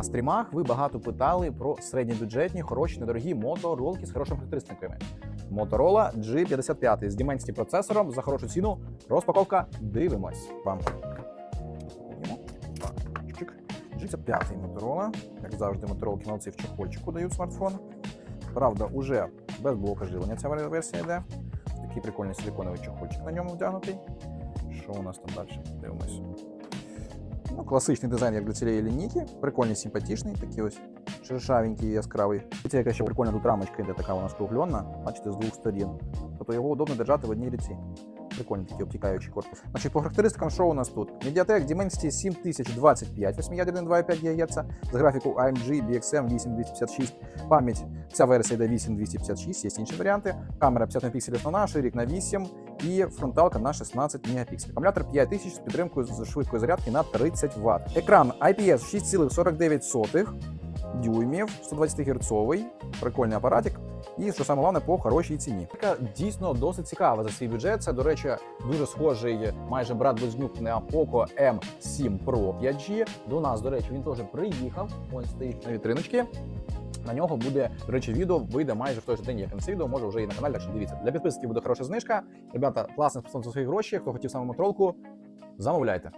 На стрімах ви багато питали про середньобюджетні, хороші, недорогі моторолки з хорошими характеристиками. Motorola G55 з Dimensity процесором за хорошу ціну. Розпаковка. Дивимось. Чик. G55 Motorola. Як завжди, Motorola молодці в чохольчику дають смартфон. Правда, уже без блока живлення ця версія йде. Такий прикольний силиконовий чохольчик на ньому вдягнутий. Що у нас там далі? Дивимось. Ну, класичний дизайн, як для цієї лінійки. Прикольний, симпатичний, такий ось шершавенький, яскравий. Це яка ще прикольна тут рамочка йде така у нас круглена, бачите, з двох сторін. Тобто його удобно держати в одній руці. Прикольний такий обтікаючий корпус. Значить, по характеристикам, що у нас тут? Mediatek Dimensity 7025, 8-ядерний 2,5 ГГц, з графіку AMG DXM 8256, пам'ять, ця версія йде 8256, є інші варіанти. Камера 50 мегапікселів основна, ширік на 8 і фронталка на 16 мегапікселів. Акумулятор 5000 з підтримкою з швидкої зарядки на 30 Вт. Екран IPS 6,49 дюймів, 120 Гц, прикольний апаратик. І що саме головне, по хорошій ціні. Така дійсно досить цікава за свій бюджет. Це, до речі, дуже схожий майже брат близнюк Poco M7 Pro 5G. До нас, до речі, він теж приїхав. Ось стоїть на вітриночці. На нього буде, до речі, відео вийде майже в той же день, як на це відео, може вже і на каналі, так що дивіться. Для підписників буде хороша знижка. Ребята, класний спосіб за свої гроші. Хто хотів саме мотролку, замовляйте.